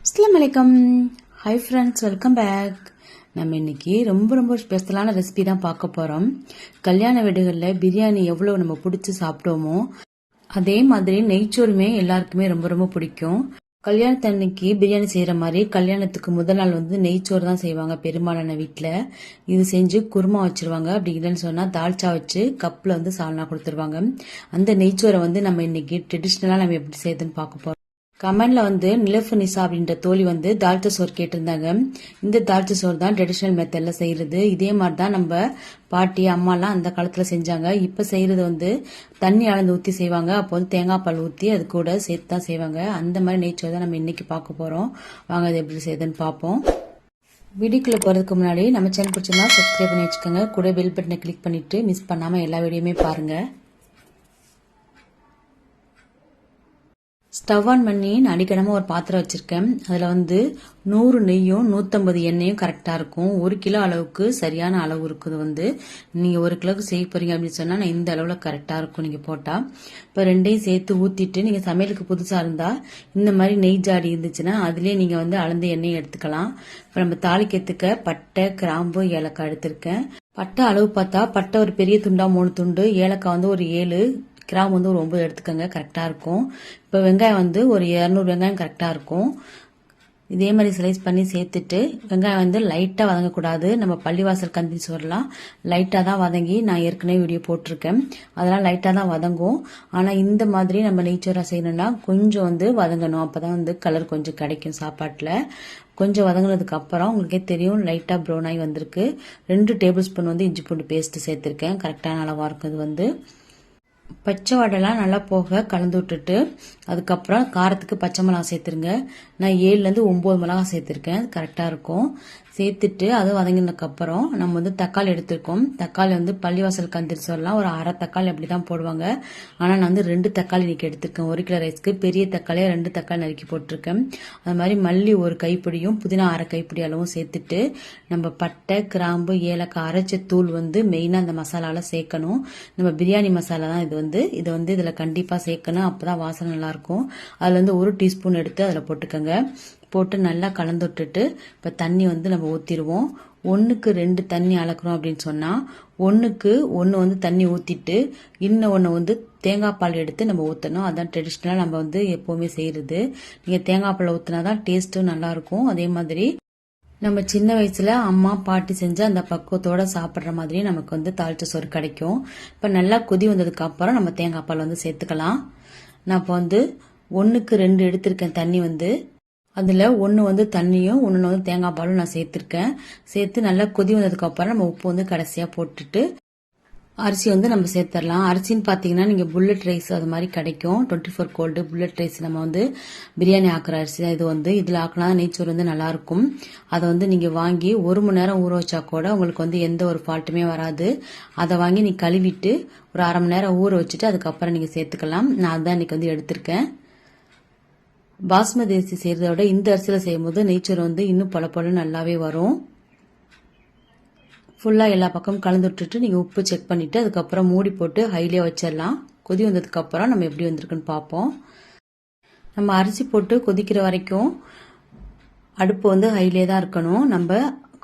அஸ்லாம் வலைக்கம் hi friends welcome back நம்ம இன்னைக்கு ரொம்ப ரொம்ப ஸ்பெஷலான ரெசிபி தான் பார்க்க போகிறோம் கல்யாண வீடுகளில் பிரியாணி எவ்வளோ நம்ம பிடிச்சி சாப்பிட்டோமோ அதே மாதிரி நெய்ச்சோறுமே எல்லாருக்குமே ரொம்ப ரொம்ப பிடிக்கும். கல்யாணத்தன்னைக்கு பிரியாணி செய்கிற மாதிரி கல்யாணத்துக்கு முதல் நாள் வந்து நெய்ச்சோறு தான் செய்வாங்க பெரும்பாலான வீட்டில் இது செஞ்சு குருமா வச்சுருவாங்க. அப்படி இல்லைன்னு சொன்னால் தால்ச்சா வச்சு கப்பில் வந்து சால்னா கொடுத்துருவாங்க. அந்த நெய்ச்சோரை வந்து நம்ம இன்னைக்கு ட்ரெடிஷ்னலாக நம்ம எப்படி செய்யுதுன்னு பார்க்க போகிறோம் கமெண்ட்ல வந்து நிலஃபு நிசா அப்படின்ற தோழி வந்து தால்ச்சா சோறு கேட்டிருந்தாங்க. இந்த தால்ச்சா சோறு தான் ட்ரெடிஷ்னல் மெத்தட்ல செய்யறது. இதே மாதிரி தான் நம்ம பாட்டி அம்மாலாம் அந்த காலத்தில் செஞ்சாங்க. இப்போ செய்யறது வந்து தண்ணி அளந்து ஊற்றி செய்வாங்க. அப்போ வந்து தேங்காய் பால் ஊற்றி அது கூட சேர்த்து தான் செய்வாங்க. அந்த மாதிரி நேச்சர் தான் நம்ம இன்னைக்கு பார்க்க போகிறோம் வாங்க அது எப்படி செய்யுதுன்னு பார்ப்போம். வீடியோக்குள்ள போகிறதுக்கு முன்னாடி நம்ம சேனல் பிடிச்சிருந்தா சப்ஸ்கிரைப் பண்ணி வச்சுக்கோங்க. கூட பெல் பட்டனை கிளிக் பண்ணிட்டு மிஸ் பண்ணாமல் எல்லா வீடியோமே பாருங்கள் ஸ்டவ் ஆன் பண்ணி நான் அடிக்கடமாக ஒரு பாத்திரம் வச்சுருக்கேன். அதில் வந்து நூறு நெய்யும் நூற்றம்பது எண்ணெயும் கரெக்டாக இருக்கும். ஒரு கிலோ அளவுக்கு சரியான அளவு இருக்குது வந்து. நீங்கள் ஒரு கிலோவுக்கு செய்ய போகிறீங்க அப்படின்னு சொன்னால் நான் இந்த அளவில் கரெக்டாக இருக்கும் நீங்கள் போட்டால் இப்போ ரெண்டையும் சேர்த்து ஊற்றிட்டு நீங்கள் சமையலுக்கு புதுசாக இருந்தால் இந்த மாதிரி நெய் ஜாடி இருந்துச்சுன்னா அதிலே நீங்கள் வந்து அளந்த எண்ணெயை எடுத்துக்கலாம். இப்போ நம்ம தாளிக்கிறதுக்க பட்டை கிராம்பு ஏலக்காய் எடுத்திருக்கேன். பட்டை அளவு பார்த்தா பட்டை ஒரு பெரிய துண்டா மூணு துண்டு ஏலக்காய் வந்து ஒரு ஏழு கிராம் வந்து ஒரு ஒம்பது எடுத்துக்கோங்க கரெக்டாக இருக்கும். இப்போ வெங்காயம் வந்து ஒரு இரநூறு வெங்காயம் கரெக்டாக இருக்கும். இதே மாதிரி ஸ்லைஸ் பண்ணி சேர்த்துட்டு வெங்காயம் வந்து லைட்டாக வதங்கக்கூடாது. நம்ம பள்ளிவாசல் கந்தி சோறுலாம் லைட்டாக தான் வதங்கி நான் ஏற்கனவே வீடியோ போட்டிருக்கேன். அதெல்லாம் லைட்டாக தான் வதங்கும். ஆனால் இந்த மாதிரி நம்ம நெய்ச்சோரா செய்யணும்னா கொஞ்சம் வந்து வதங்கணும். அப்போ தான் வந்து கலர் கொஞ்சம் கிடைக்கும் சாப்பாட்டில். கொஞ்சம் வதங்கினதுக்கு அப்புறம் உங்களுக்கே தெரியும் லைட்டாக ப்ரௌன் ஆகி வந்திருக்கு. ரெண்டு டேபிள் ஸ்பூன் வந்து இஞ்சி பூண்டு பேஸ்ட்டு சேர்த்துருக்கேன். கரெக்டான அளவாக இருக்கும் இது வந்து. பச்சை வடைலாம் நல்லா போக கலந்து விட்டுட்டு அதுக்கப்புறம் காரத்துக்கு பச்சை மிளகா சேர்த்துருங்க. நான் ஏழுலேருந்து ஒம்பது மிளகா சேர்த்துருக்கேன். கரெக்டாக இருக்கும். சேர்த்துட்டு அது வதங்கினதுக்கப்புறம் நம்ம வந்து தக்காளி எடுத்திருக்கோம். தக்காளி வந்து பள்ளிவாசல் கந்திரி சொல்லலாம் ஒரு அரை தக்காளி அப்படி தான் போடுவாங்க. ஆனால் நான் வந்து ரெண்டு தக்காளி இன்னைக்கு எடுத்திருக்கேன். ஒரு கிலோ ரைஸ்க்கு பெரிய தக்காளியை ரெண்டு தக்காளி நறுக்கி போட்டிருக்கேன். அது மாதிரி மல்லி ஒரு கைப்பிடியும் புதினா அரை கைப்பிடி அளவும் சேர்த்துட்டு நம்ம பட்டை கிராம்பு ஏலக்காய் அரைச்ச தூள் வந்து மெயினாக அந்த மசாலாவில் சேர்க்கணும். நம்ம பிரியாணி மசாலா தான் இது வந்து. இதை வந்து இதில் கண்டிப்பாக சேர்க்கணும். அப்போ தான் வாசனை நல்லாயிருக்கும் அதில் வந்து ஒரு டீஸ்பூன் எடுத்து அதில் போட்டுக்கோங்க. போட்டு நல்லா கலந்து விட்டுட்டு இப்போ தண்ணி வந்து நம்ம ஊற்றிடுவோம் ஒன்றுக்கு ரெண்டு தண்ணி அளக்குறோம் அப்படின்னு சொன்னால் ஒன்றுக்கு ஒன்று வந்து தண்ணி ஊற்றிட்டு இன்னும் ஒன்று வந்து தேங்காய் பால் எடுத்து நம்ம ஊற்றணும் அதான் ட்ரெடிஷ்னலாக நம்ம வந்து எப்போவுமே செய்கிறது நீங்கள் தேங்காய் பால் ஊற்றினா தான் டேஸ்ட்டும் நல்லாயிருக்கும். அதே மாதிரி நம்ம சின்ன வயசுல அம்மா பாட்டி செஞ்ச அந்த பக்குவத்தோட சாப்பிட்ற மாதிரி நமக்கு வந்து தாளிச்ச சோறு கிடைக்கும். இப்போ நல்லா கொதி வந்ததுக்கு அப்புறம் நம்ம தேங்காய் பால் வந்து சேர்த்துக்கலாம். நான் இப்போ வந்து ஒன்றுக்கு ரெண்டு எடுத்திருக்கேன் தண்ணி வந்து. அதில் ஒன்று வந்து தண்ணியும் ஒன்று வந்து தேங்காய் பாலும் நான் சேர்த்துருக்கேன். சேர்த்து நல்லா கொதி வந்ததுக்கு அப்புறம் நம்ம உப்பு வந்து கடைசியாக போட்டுட்டு அரிசி வந்து நம்ம சேர்த்துடலாம் அரிசின்னு பார்த்தீங்கன்னா நீங்கள் புல்லட் ரைஸ் அது மாதிரி கிடைக்கும். Twenty four gold bullet rice நம்ம வந்து பிரியாணி ஆக்குற அரிசி தான் இது வந்து. இதில் ஆக்கினா நெய்ச்சோறு வந்து நல்லாயிருக்கும் அதை வந்து நீங்கள் வாங்கி ஒரு மணி நேரம் ஊற வச்சா கூட உங்களுக்கு வந்து எந்த ஒரு ஃபால்ட்டுமே வராது. அதை வாங்கி நீ கழுவிட்டு ஒரு அரை மணி நேரம் ஊற வச்சுட்டு அதுக்கப்புறம் நீங்கள் சேர்த்துக்கலாம். நான் அதுதான் இன்றைக்கி வந்து எடுத்திருக்கேன். பாஸ்மதி அரிசி செய்கிறத விட இந்த அரிசியில் செய்யும்போது நேச்சர் வந்து இன்னும் பல பல நல்லாவே வரும். ஃபுல்லாக எல்லா பக்கமும் கலந்து விட்டுட்டு நீங்கள் உப்பு செக் பண்ணிவிட்டு அதுக்கப்புறம் மூடி போட்டு ஹைலியாக வச்சிடலாம். கொதி வந்ததுக்கப்புறம் நம்ம எப்படி வந்திருக்குன்னு பார்ப்போம். நம்ம அரிசி போட்டு கொதிக்கிற வரைக்கும் அடுப்பு வந்து ஹைலே தான் இருக்கணும். நம்ம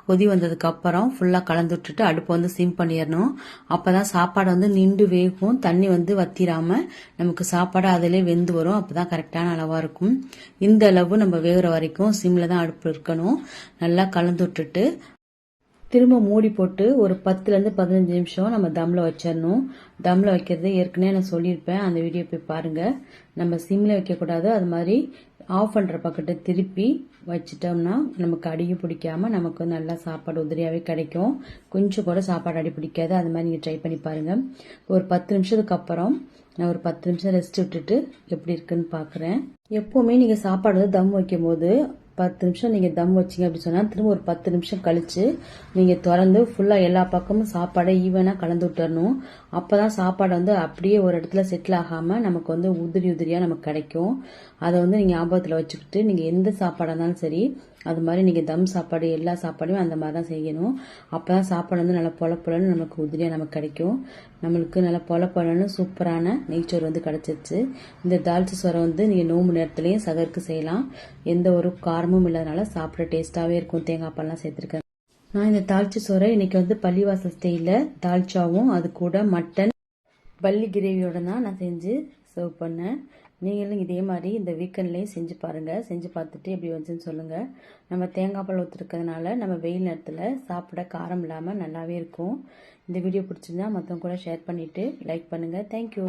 கொதி வந்ததுக்கு அப்புறம் ஃபுல்லாக கலந்து விட்டுட்டு அடுப்பை வந்து சிம் பண்ணிடணும். அப்போ தான் சாப்பாடு வந்து நின்று வேகும். தண்ணி வந்து வத்திராமல் நமக்கு சாப்பாடு அதிலே வெந்து வரும். அப்போ தான் கரெக்டான அளவாக இருக்கும். இந்த அளவு நம்ம வேகிற வரைக்கும் சிம்மில் தான் அடுப்பு இருக்கணும். நல்லா கலந்து விட்டுட்டு திரும்ப மூடி போட்டு ஒரு பத்துலேருந்து பதினஞ்சு நிமிஷம் நம்ம தம்மில் வச்சிடணும். தம்மில் வைக்கிறது ஏற்கனவே நான் சொல்லியிருப்பேன். அந்த வீடியோ போய் பாருங்கள் நம்ம சிம்மில் வைக்கக்கூடாது. அது மாதிரி ஆஃப் பண்ணுற பக்கத்தை திருப்பி வச்சிட்டோம்னா நமக்கு அடியும் பிடிக்காம நமக்கு நல்லா சாப்பாடு உதிரியாகவே கிடைக்கும். கொஞ்சம் கூட சாப்பாடு அடி பிடிக்காது. அது மாதிரி நீங்கள் ட்ரை பண்ணி பாருங்கள் ஒரு பத்து நிமிஷத்துக்கு அப்புறம் நான் ஒரு பத்து நிமிஷம் ரெஸ்ட் விட்டுட்டு எப்படி இருக்குன்னு பார்க்குறேன் எப்போவுமே நீங்கள் சாப்பாடு தம் வைக்கும் போது பத்து நிமிஷம் நீங்கள் தம் வச்சிங்க அப்படி சொன்னால் திரும்ப ஒரு பத்து நிமிஷம் கழித்து நீங்கள் திறந்து ஃபுல்லாக எல்லா பக்கமும் சாப்பாடை ஈவனாக கலந்து விட்டுறணும். அப்போ தான் சாப்பாடு வந்து அப்படியே ஒரு இடத்துல செட்டில் ஆகாமல் நமக்கு வந்து உதிரி உதிரியாக நமக்கு கிடைக்கும். அதை வந்து நீங்கள் ஞாபகத்தில் வச்சுக்கிட்டு நீங்கள் எந்த சாப்பாடாக இருந்தாலும் சரி அது மாதிரி நீங்கள் தம் சாப்பாடு எல்லா சாப்பாடையும் அந்த மாதிரி தான் செய்யணும். அப்போ தான் சாப்பாடு வந்து நல்லா பொலப்பொலன்னு நமக்கு உதிரியாக நமக்கு கிடைக்கும். நம்மளுக்கு நல்லா பொலப்பொலன்னு சூப்பரான நெய்ச்சோறு வந்து கிடச்சிருச்சு. இந்த தால்ச்சி சோறை வந்து நீங்கள் நோம்பு நேரத்துலையும் சகருக்கு செய்யலாம். எந்த ஒரு காரமும் இல்லாதனால சாப்பிட டேஸ்ட்டாகவே இருக்கும். தேங்காய் பால்லாம் சேர்த்துருக்கேன் நான் இந்த தால்ச்சி சோறை இன்னைக்கு வந்து பள்ளிவாசல் ஸ்டைலில் தால்ச்சாவும் அது கூட மட்டன் பள்ளி கிரேவியோட தான் நான் செஞ்சு சர்வ் பண்ணேன் நீங்களும் இதே மாதிரி இந்த வீக்கெண்ட்லேயும் செஞ்சு பாருங்கள் செஞ்சு பார்த்துட்டு எப்படி வந்துச்சுன்னு சொல்லுங்கள் நம்ம தேங்காய் பழம் ஊற்றுருக்கிறதுனால நம்ம வெயில் நேரத்தில் சாப்பிட காரம் இல்லாமல் நல்லாவே இருக்கும். இந்த வீடியோ பிடிச்சிருந்தா மற்றவங்க கூட ஷேர் பண்ணிவிட்டு லைக் பண்ணுங்கள் தேங்க்யூ